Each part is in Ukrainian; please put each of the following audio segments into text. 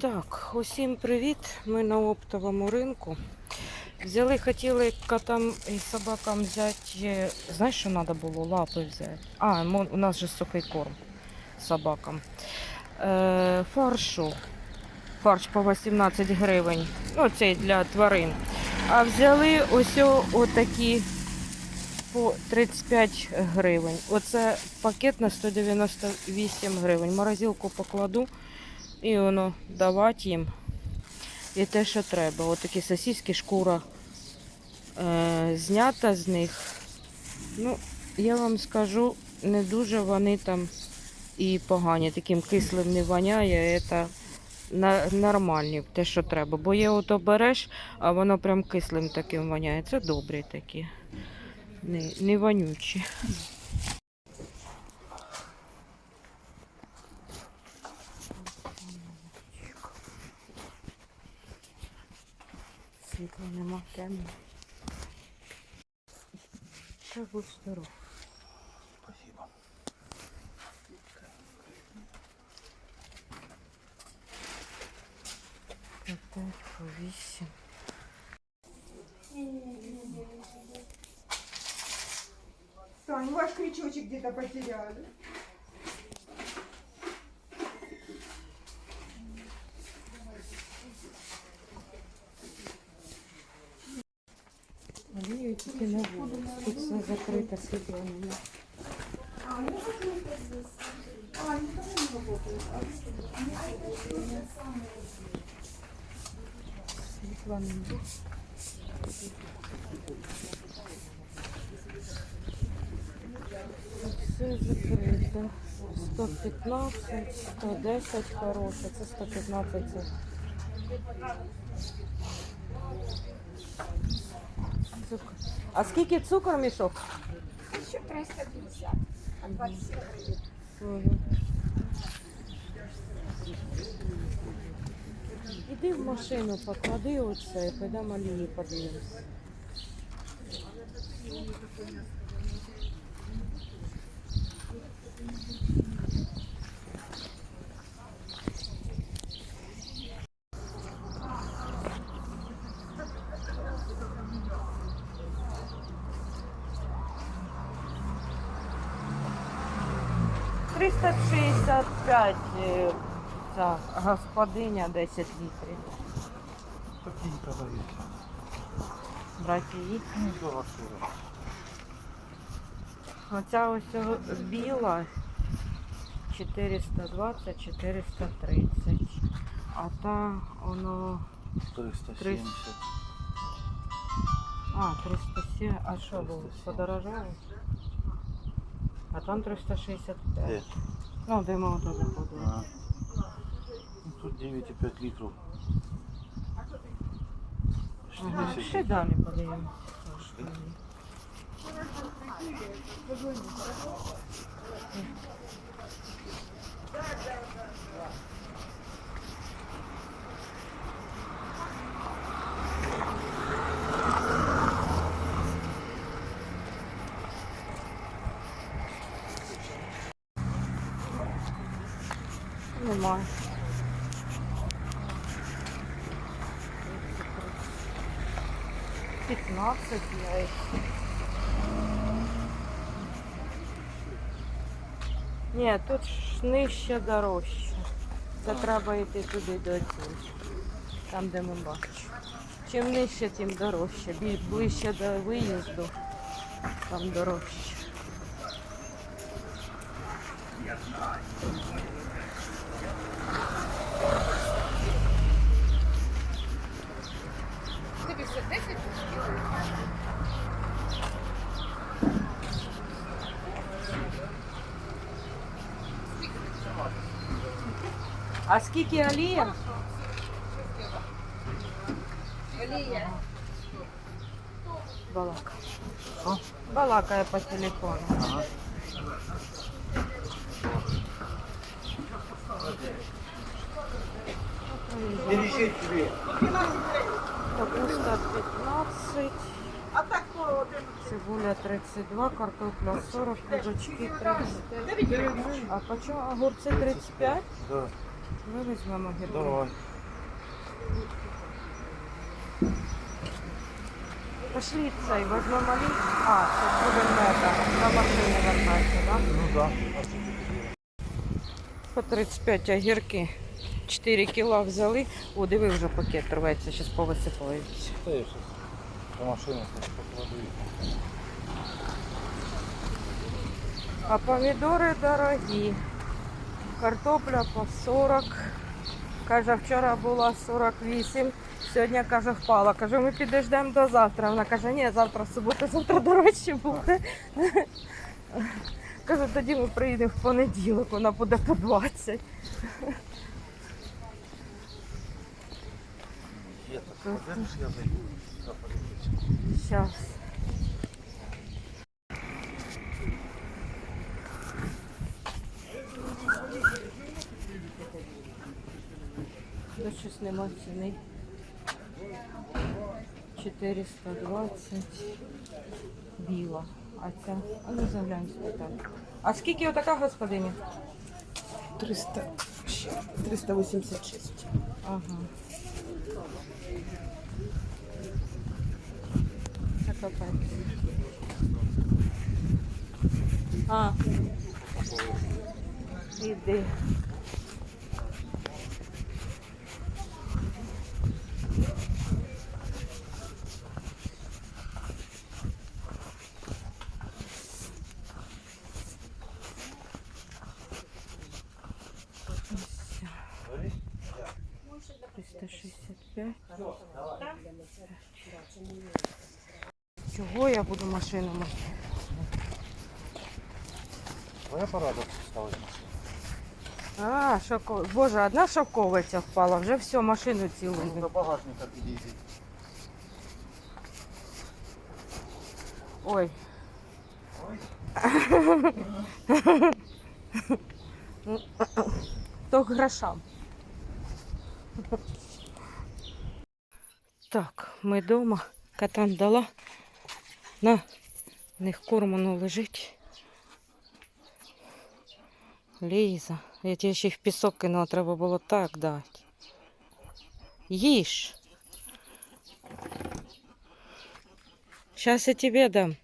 Так, усім привіт. Ми на оптовому ринку. Взяли, хотіли котам і собакам взяти. Знаєш, що треба було? Лапи взяти. А, у нас же сухий корм собакам. Е, фаршу. Фарш по 18 гривень. Ну, цей для тварин. А взяли ось отакі по 35 гривень. Оце пакет на 198 гривень. Морозилку покладу і воно давати їм. І те, що треба. Ось такі сосиски, шкура е, знята з них. Ну, я вам скажу, не дуже вони там і погані. Таким кислим не воняє. Це нормальні, те, що треба. Бо є ото береш, а воно прям кислим таким воняє. Це добрі такі. Не, не вонючі. Світла нема, темно. Та будь здоров. Спасибо. По п'ять, по вісім. Тань, ваш крючочек где-то потеряли. Закрите світло нема. Світла нема. Все закрито. 115, 110 хороше, це 115 це. А скільки цукор мішок? 1350, а Іди в машину, поклади оце і підемо Аліні подивимось. Thank you. 365 ця е, господиня 10 літрів. Такі продають. Брати їх. Оця ось біла 420-430. А та воно... 370. А, 307. А що було? Подорожало? А там 365. Де? Ну, де ми ото заходили. Ну, тут 9,5 литров. Ага, 60. ще далі подивимося. Немає. Ні, тут ж нижче дорожче. Це треба йти туди до оцінки. Там, де ми бачимо. Чим нижче, тим дорожче. Більш ближче до виїзду, там дорожче. скільки олія? Олія. Балакає. Що? Балакає по телефону. Ага. Бережи тебе. Капуста 15, А так то цибуля 32, картопля 40, кабачки 30. А почему огурцы 35? Да. Гірку. Давай. Пошли цей, возьмемо малý. А, це буде мета. На машині вертатися, так? Ну да. Ты? По 35 огірки. 4 кіла взяли. О, диви, вже пакет рветься, зараз повисипаються. Да я сейчас по машине покладу. А помідори дорогі. Картопля по 40. Каже, вчора була 48, сьогодні каже, впала. Каже, ми підождемо до завтра. Вона каже, ні, завтра субота, завтра дорожче буде. Каже, тоді ми приїдемо в понеділок, вона буде по 20. Я так подержишь, я зайду. Зараз. Тут щось нема ціни. 420 біла. А ця? А ну заглянь спитаю. А скільки отака господиня? 300, ще, 386. Ага. Це капець. А. Іди. Говори. 365. Чого я буду машину мити? Твоя порада ставить машину. А, шоко... Боже, одна шоковиця впала, вже все, машину цілу. Ну, до багажника підійди. Ой. Ой. То к грошам. Так, ми вдома. Катан дала. На, в них корм воно лежить. Ліза, я тебе ще й в пісок кинула, треба було так дати. Їж. Зараз я тебе дам.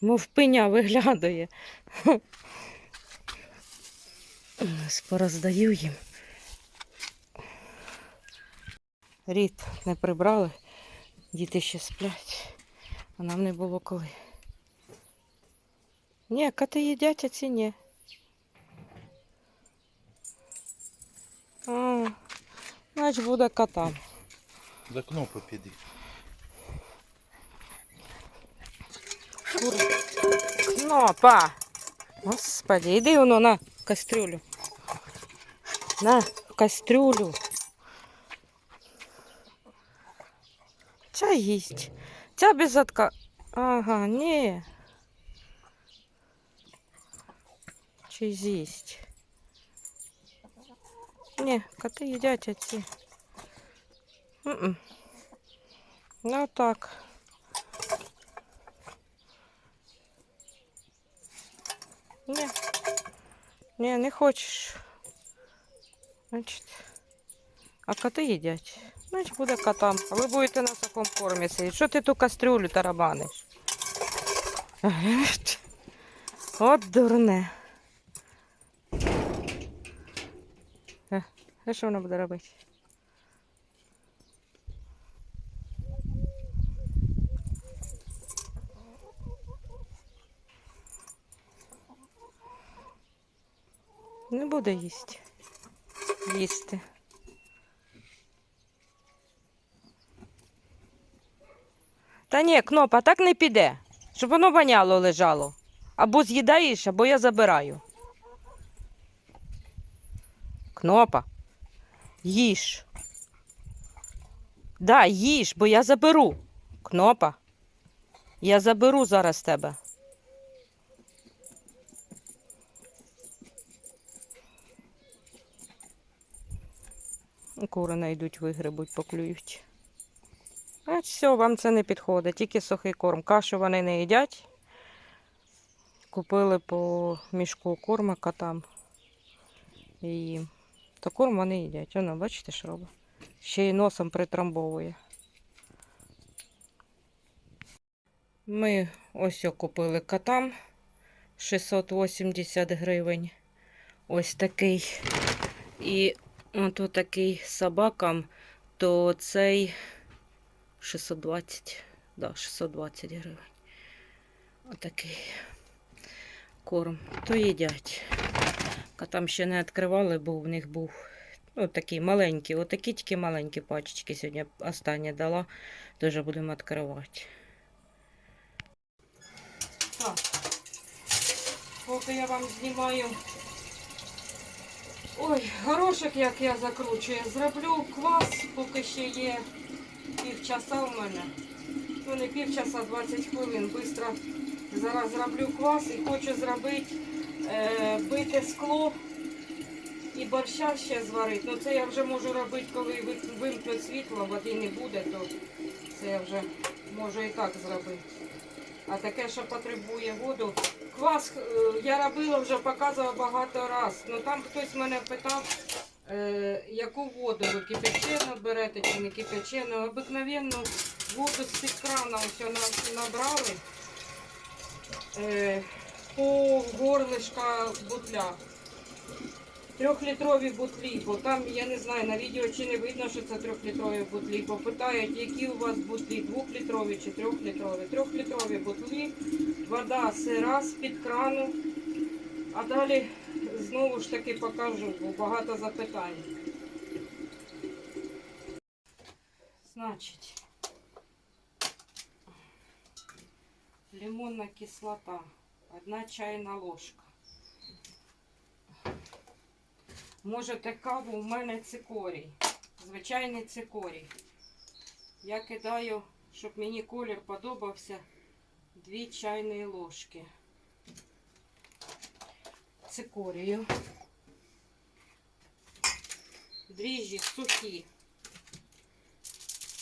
Мов пеня виглядає. Пороздаю їм. Рід не прибрали, діти ще сплять, а нам не було коли. Ні, коти їдять, а ці ні. А, значить буде котам. За кнопку піди. Кнопа! Господи, іди воно на кастрюлю. На в кастрюлю. Ця їсть. Ця без отка. Ага, ні. Чи з'їсть? Ні, коти їдять а ці. М-м. Ну так. Ні. Ні, не хочеш. Значить. А коти їдять. Значить буде котам. А ви будете на такому кормі сидіти. Що ти ту кастрюлю тарабаниш? От дурне. Е, А що вона буде робити? Не буде їсти. Їсти. Та ні, кнопа, так не піде. Щоб воно воняло лежало. Або з'їдаєш, або я забираю. Кнопа. Їж. Да, їж, бо я заберу. Кнопа. Я заберу зараз тебе. Кури найдуть, вигребуть, поклюють. А все, вам це не підходить, тільки сухий корм. Кашу вони не їдять. Купили по мішку корма котам. І. То корм вони їдять. Воно, бачите, що робить? Ще й носом притрамбовує. Ми ось купили котам 680 гривень. Ось такий. І от такий собакам, то цей 620. Да, 620 гривень. Отакий корм. То їдять. Котам ще не відкривали, бо в них був ну, такий маленький. Отакі тільки маленькі пачечки сьогодні останнє дала. Дуже будемо відкривати. Так. Поки я вам знімаю. Ой, горошок, як я закручую. Зроблю квас, поки ще є півчаса в мене. Ну не півчаса, 20 хвилин. Бистро зараз зроблю квас і хочу зробити е, бите скло і борща ще зварити. Ну це я вже можу робити, коли ви- вимкнуть світло, води не буде, то це я вже можу і так зробити. А таке, що потребує воду. Квас е, я робила вже показувала багато разів. Ну там хтось мене питав, яку воду ви кипячену берете чи не кипячену. Обикновенну воду з-під крана ось набрали е, по горлишка бутля. Трьохлітрові бутлі, бо там, я не знаю, на відео чи не видно, що це трьохлітрові бутлі. Бо питають, які у вас бутлі, двохлітрові чи трьохлітрові. Трьохлітрові бутлі, вода сира з-під крану. А далі знову ж таки покажу, бо багато запитань. Значить, лимонна кислота, одна чайна ложка. Можете каву, у мене цикорій. Звичайний цикорій. Я кидаю, щоб мені колір подобався, дві чайні ложки. Цикорію. Дріжджі сухі.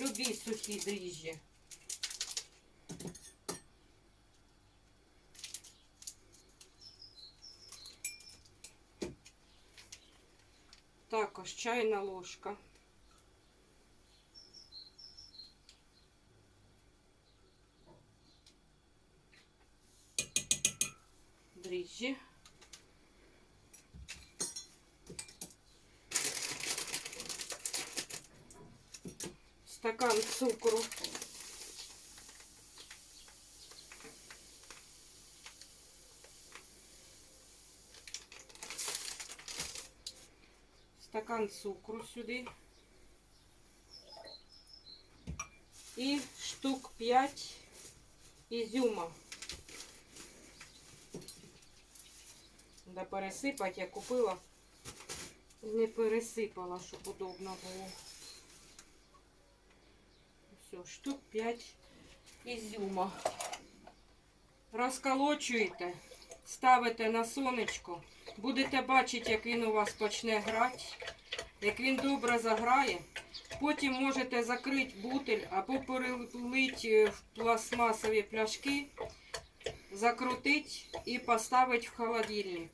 Любі сухі дріжджі. Також чайна ложка. Дріжджі. Стакан цукру. стакан цукру сюди. І штук 5 ізюма. Да пересипати я купила. Не пересипала, щоб удобно було. Все, штук 5 ізюма. Розколочуєте, ставите на сонечко. Будете бачити, як він у вас почне грати, як він добре заграє. Потім можете закрити бутиль або перелити в пластмасові пляшки, закрутити і поставити в холодильник.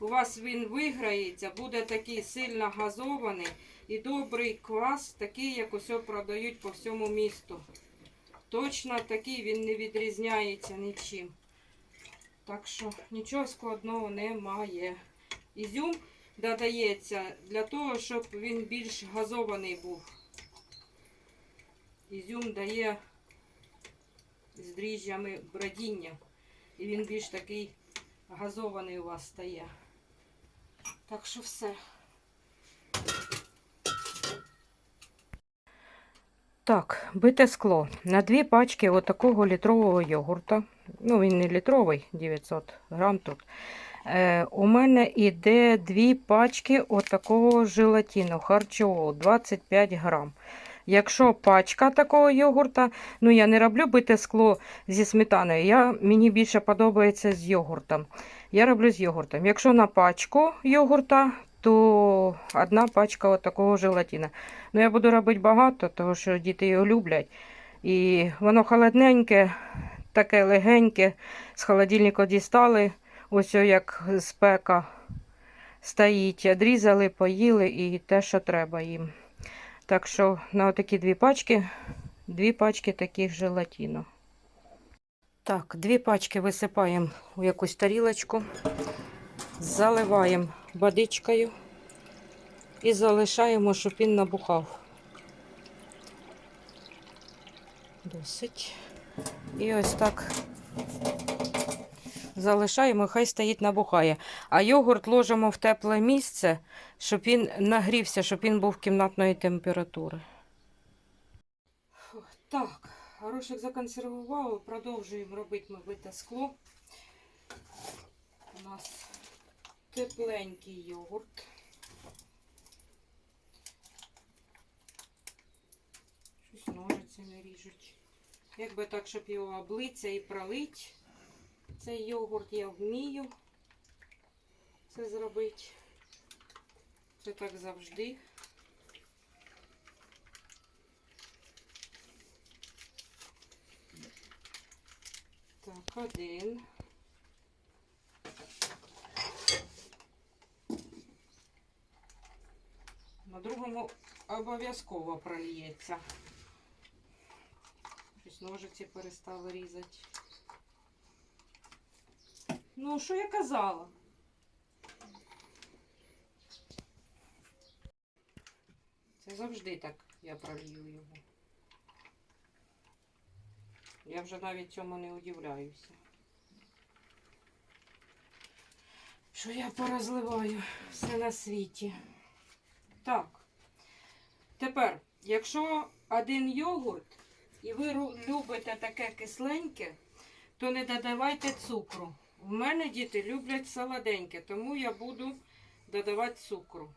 У вас він виграється, буде такий сильно газований і добрий квас, такий, як усе продають по всьому місту. Точно такий він не відрізняється нічим. Так що нічого складного немає. Ізюм додається для того, щоб він більш газований був. Ізюм дає з дріжджами бродіння. І він більш такий газований у вас стає. Так що все. Так, бите скло. На дві пачки отакого літрового йогурта. Ну, він не літровий, 900 грам тут. Е, у мене йде дві пачки отакого желатину харчового 25 грам. Якщо пачка такого йогурта, ну я не роблю бите скло зі сметаною, я, мені більше подобається з йогуртом. Я роблю з йогуртом. Якщо на пачку йогурта, то одна пачка от такого желатина. Ну я буду робити багато, тому що діти його люблять. І воно холодненьке, таке легеньке. З холодильника дістали, ось о, як спека. стоїть. Одрізали, поїли і те, що треба їм. Так що на такі дві пачки, дві пачки таких желатіну. Так, дві пачки висипаємо у якусь тарілочку, заливаємо водичкою і залишаємо, щоб він набухав. Досить. І ось так залишаємо, хай стоїть набухає. А йогурт ложимо в тепле місце, щоб він нагрівся, щоб він був кімнатної температури. Так, горошок законсервував, продовжуємо робити ми бите скло. У нас тепленький йогурт. Щось ножиці не ріжуть. Якби так, щоб його облиться і пролить. Цей йогурт я вмію це зробити. Це так завжди. Так, один. На другому обов'язково прольється. Щось ножиці перестали різати. Ну, що я казала? Це завжди так я пролью його. Я вже навіть цьому не удивляюся. Що я порозливаю все на світі. Так. Тепер, якщо один йогурт і ви любите таке кисленьке, то не додавайте цукру. У мене діти люблять солоденьке, тому я буду додавати цукру.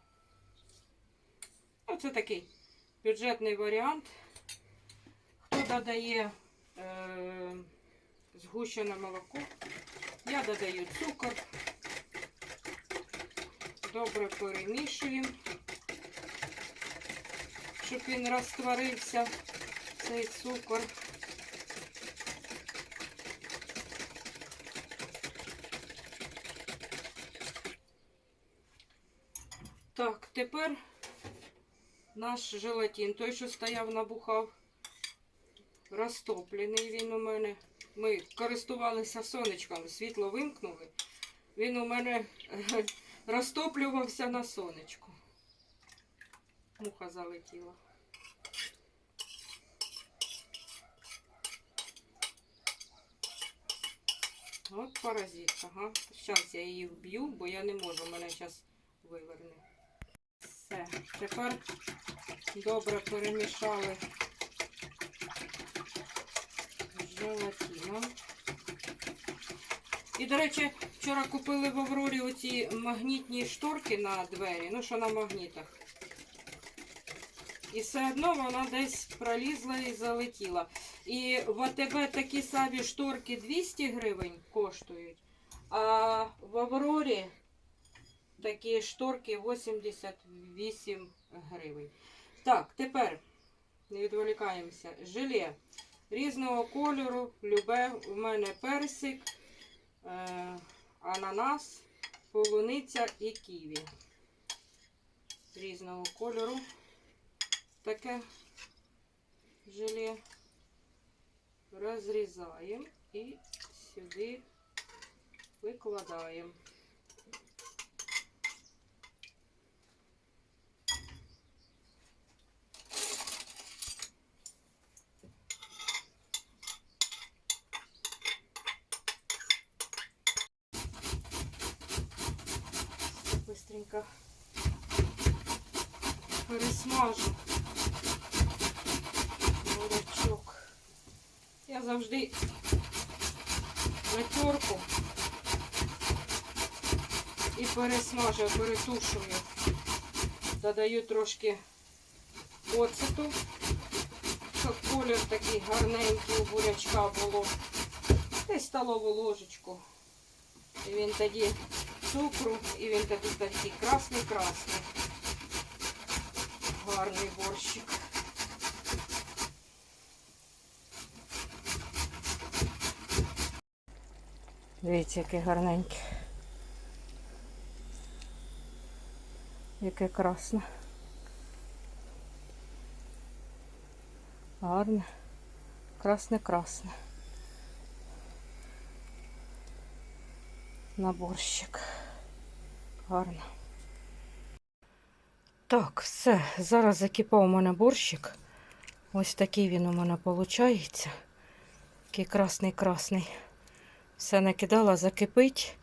Оце такий бюджетний варіант. Хто додає е, згущене молоко, я додаю цукор. Добре перемішуємо, щоб він розтворився, цей цукор. Так, тепер наш желатин, той, що стояв, набухав, розтоплений він у мене. Ми користувалися сонечком, світло вимкнули. Він у мене е, розтоплювався на сонечку. Муха залетіла. От паразит, ага. Зараз я її вб'ю, бо я не можу, мене зараз виверне. Все. Тепер добре перемішали желатином. І, до речі, вчора купили в Аврорі оці магнітні шторки на двері, ну що на магнітах. І все одно вона десь пролізла і залетіла. І в АТБ такі самі шторки 200 гривень коштують, а в Аврорі такі шторки 88 гривень. Так, тепер не відволікаємося. Желе різного кольору, любе. У мене персик, е, ананас, полуниця і ківі. Різного кольору. Таке желе. Розрізаємо і сюди викладаємо. Быстренько пересмажу бурячок. Я завжди на і пересмажую, перетушую. Додаю трошки оцету, щоб колір такий гарненький у бурячка було. Десь столову ложечку. І він тоді цукру, і він тоді такий красний-красний. Гарний борщик. Дивіться, яке гарненьке. Яке красне. Гарне. Красне-красне. Наборщик. Гарно. Так, все. Зараз закипав у мене борщик. Ось такий він у мене виходить. Такий красний-красний. Все накидала, закипить,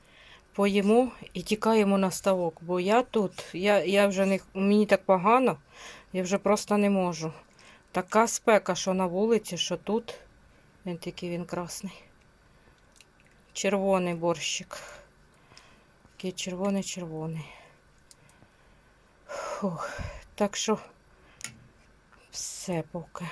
поїмо і тікаємо на ставок. Бо я тут, я, я вже не мені так погано, я вже просто не можу. Така спека, що на вулиці, що тут. Він такий він красний. Червоний борщик. Такий червоний-червоний. Так що все поки.